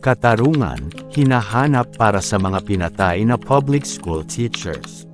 Katarungan, hinahanap para sa mga pinatay na public school teachers.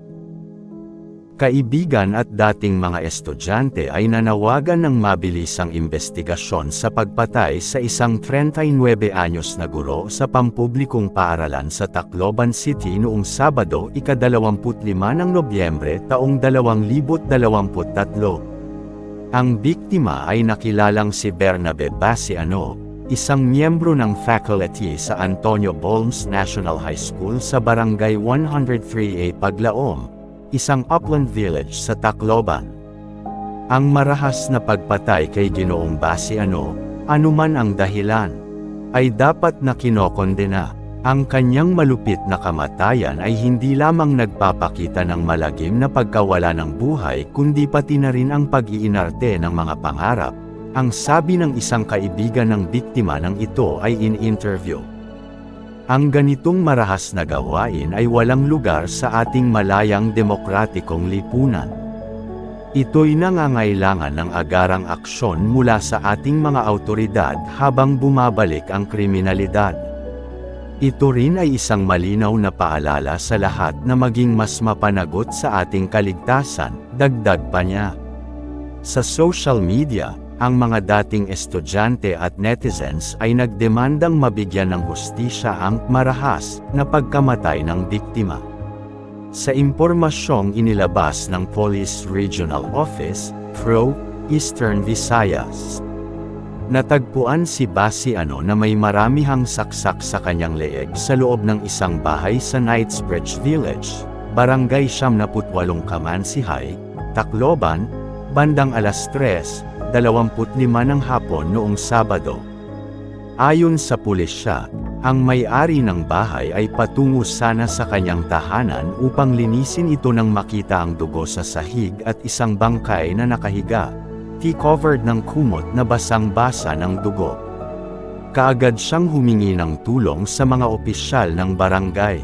Kaibigan at dating mga estudyante ay nanawagan ng mabilisang investigasyon sa pagpatay sa isang 39 anyos na guro sa pampublikong paaralan sa Tacloban City noong Sabado ika-25 ng Nobyembre taong 2023. Ang biktima ay nakilalang si Bernabe Basiano, isang miyembro ng faculty sa Antonio Bolmes National High School sa Barangay 103A Paglaom, isang upland village sa Tacloban. Ang marahas na pagpatay kay Ginoong Basiano, anuman ang dahilan, ay dapat na kinokondena. Ang kanyang malupit na kamatayan ay hindi lamang nagpapakita ng malagim na pagkawala ng buhay kundi pati na rin ang pag-iinarte ng mga pangarap, ang sabi ng isang kaibigan ng biktima ng ito ay in interview. Ang ganitong marahas na gawain ay walang lugar sa ating malayang demokratikong lipunan. Ito'y nangangailangan ng agarang aksyon mula sa ating mga autoridad habang bumabalik ang kriminalidad. Ito rin ay isang malinaw na paalala sa lahat na maging mas mapanagot sa ating kaligtasan, dagdag pa niya. Sa social media, ang mga dating estudyante at netizens ay nagdemandang mabigyan ng hustisya ang marahas na pagkamatay ng biktima. Sa impormasyong inilabas ng Police Regional Office, Pro, Eastern Visayas. Natagpuan si Basiano na may maramihang saksak sa kanyang leeg sa loob ng isang bahay sa Knightsbridge Village, Barangay 78 Kamansihay, Tacloban, bandang alas 3, 25 ng hapon noong Sabado. Ayon sa pulisya, ang may-ari ng bahay ay patungo sana sa kanyang tahanan upang linisin ito nang makita ang dugo sa sahig at isang bangkay na nakahiga, T-covered ng kumot na basang-basa ng dugo. Kaagad siyang humingi ng tulong sa mga opisyal ng barangay.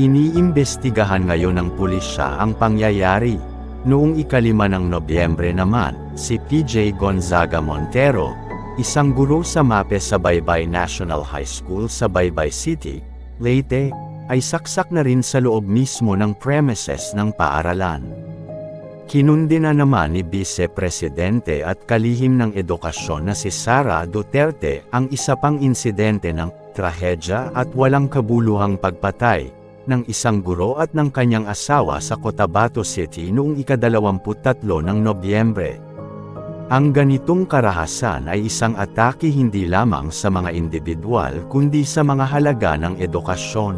Iniimbestigahan ngayon ng pulisya ang pangyayari. Noong ikalima ng Nobyembre naman, si PJ Gonzaga Montero, isang guro sa MAPE sa Baybay National High School sa Baybay City, Leyte, ay saksak na rin sa loob mismo ng premises ng paaralan. Kinundi na naman ni Vice Presidente at kalihim ng edukasyon na si Sara Duterte ang isa pang insidente ng trahedya at walang kabuluhang pagpatay ng isang guro at ng kanyang asawa sa Cotabato City noong ikadalawamput-tatlo ng Nobyembre. Ang ganitong karahasan ay isang atake hindi lamang sa mga individual kundi sa mga halaga ng edukasyon.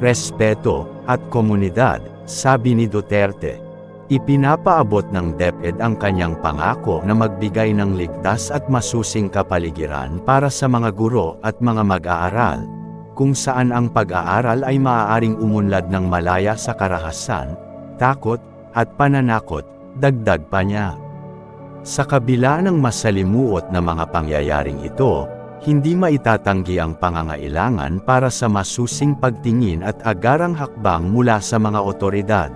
Respeto at komunidad, sabi ni Duterte. Ipinapaabot ng DepEd ang kanyang pangako na magbigay ng ligtas at masusing kapaligiran para sa mga guro at mga mag-aaral, kung saan ang pag-aaral ay maaaring umunlad ng malaya sa karahasan, takot, at pananakot, dagdag pa niya. Sa kabila ng masalimuot na mga pangyayaring ito, hindi maitatanggi ang pangangailangan para sa masusing pagtingin at agarang hakbang mula sa mga otoridad.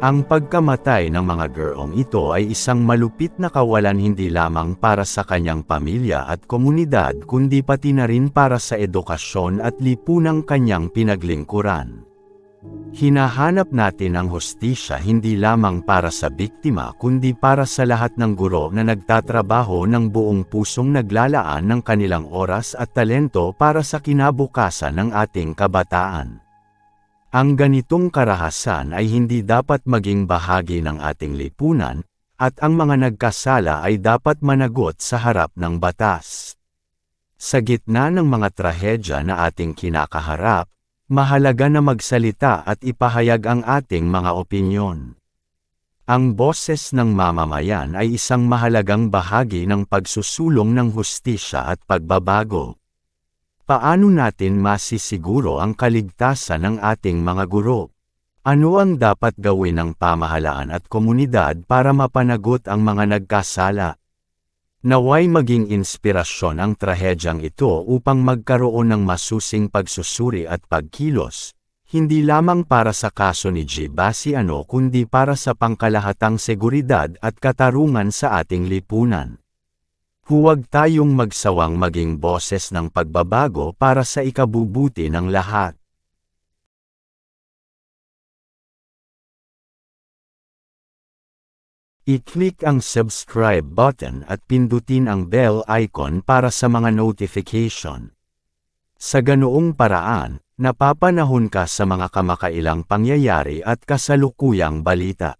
Ang pagkamatay ng mga gurong ito ay isang malupit na kawalan hindi lamang para sa kanyang pamilya at komunidad kundi pati na rin para sa edukasyon at lipunang kanyang pinaglingkuran. Hinahanap natin ang hostisya hindi lamang para sa biktima kundi para sa lahat ng guro na nagtatrabaho ng buong pusong naglalaan ng kanilang oras at talento para sa kinabukasan ng ating kabataan. Ang ganitong karahasan ay hindi dapat maging bahagi ng ating lipunan, at ang mga nagkasala ay dapat managot sa harap ng batas. Sa gitna ng mga trahedya na ating kinakaharap, mahalaga na magsalita at ipahayag ang ating mga opinyon. Ang boses ng mamamayan ay isang mahalagang bahagi ng pagsusulong ng hustisya at pagbabago. Paano natin masisiguro ang kaligtasan ng ating mga guro? Ano ang dapat gawin ng pamahalaan at komunidad para mapanagot ang mga nagkasala? Naway maging inspirasyon ang trahedyang ito upang magkaroon ng masusing pagsusuri at pagkilos, hindi lamang para sa kaso ni G. Basiano kundi para sa pangkalahatang seguridad at katarungan sa ating lipunan. Huwag tayong magsawang maging boses ng pagbabago para sa ikabubuti ng lahat. I-click ang subscribe button at pindutin ang bell icon para sa mga notification. Sa ganoong paraan, napapanahon ka sa mga kamakailang pangyayari at kasalukuyang balita.